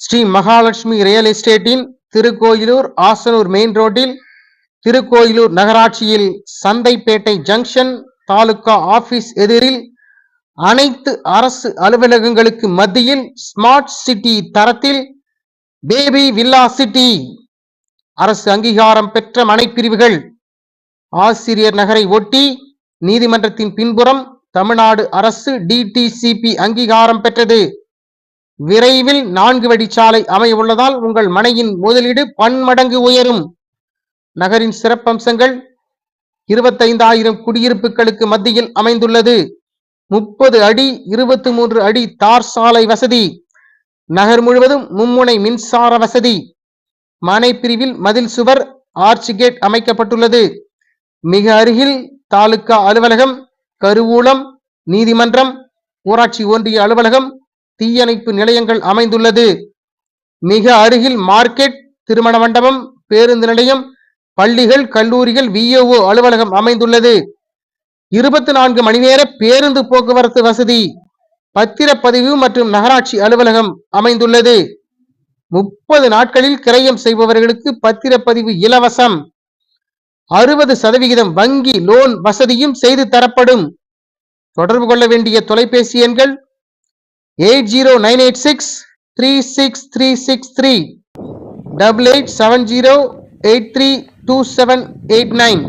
Sri Mahalakshmi real எஸ்டேட்டின் Tirukkoyilur Asanur main ரோட்டில் திருக்கோயிலூர் நகராட்சியில் சந்தைப்பேட்டை ஜங்ஷன் தாலுகா ஆபீஸ் எதிரில் அனைத்து அரசு அலுவலகங்களுக்கு மத்தியில் ஸ்மார்ட் சிட்டி தரத்தில் பேபி வில்லா சிட்டி அரசு அங்கீகாரம் பெற்ற மனைப்பிரிவுகள். ஆசிரியர் நகரை ஒட்டி நீதிமன்றத்தின் பின்புறம் தமிழ்நாடு அரசு டிடிசிபி அங்கீகாரம் பெற்றது. விரைவில் நான்கு வழிச்சாலை அமைய உள்ளதால் உங்கள் மனையின் முதலீடு பன்மடங்கு உயரும். நகரின் சிறப்பம்சங்கள் இருபத்தைந்தாயிரம் குடியிருப்புகளுக்கு மத்தியில் அமைந்துள்ளது. முப்பது அடி இருபத்தி மூன்று அடி தார் சாலை வசதி. நகர் முழுவதும் மும்முனை மின்சார வசதி. மனை பிரிவில் மதில் சுவர் ஆர்ச் கேட் அமைக்கப்பட்டுள்ளது. மிக அருகில் தாலுகா அலுவலகம் கருவூலம் நீதிமன்றம் ஊராட்சி ஒன்றிய அலுவலகம் தீயணைப்பு நிலையங்கள் அமைந்துள்ளது. மிக அருகில் மார்க்கெட் திருமண மண்டபம் பேருந்து நிலையம் பள்ளிகள் கல்லூரிகள் விஓஓ அலுவலகம் அமைந்துள்ளது. இருபத்தி நான்கு மணி நேர பேருந்து போக்குவரத்து வசதி பத்திரப்பதிவு மற்றும் நகராட்சி அலுவலகம் அமைந்துள்ளது. முப்பது நாட்களில் கிரயம் செய்பவர்களுக்கு பத்திரப்பதிவு இலவசம். அறுபது சதவிகிதம் வங்கி லோன் வசதியும் செய்து தரப்படும். தொடர்பு கொள்ள வேண்டிய தொலைபேசி எண்கள் eight zero nine eight six three six three six three double eight seven zero eight three two seven eight nine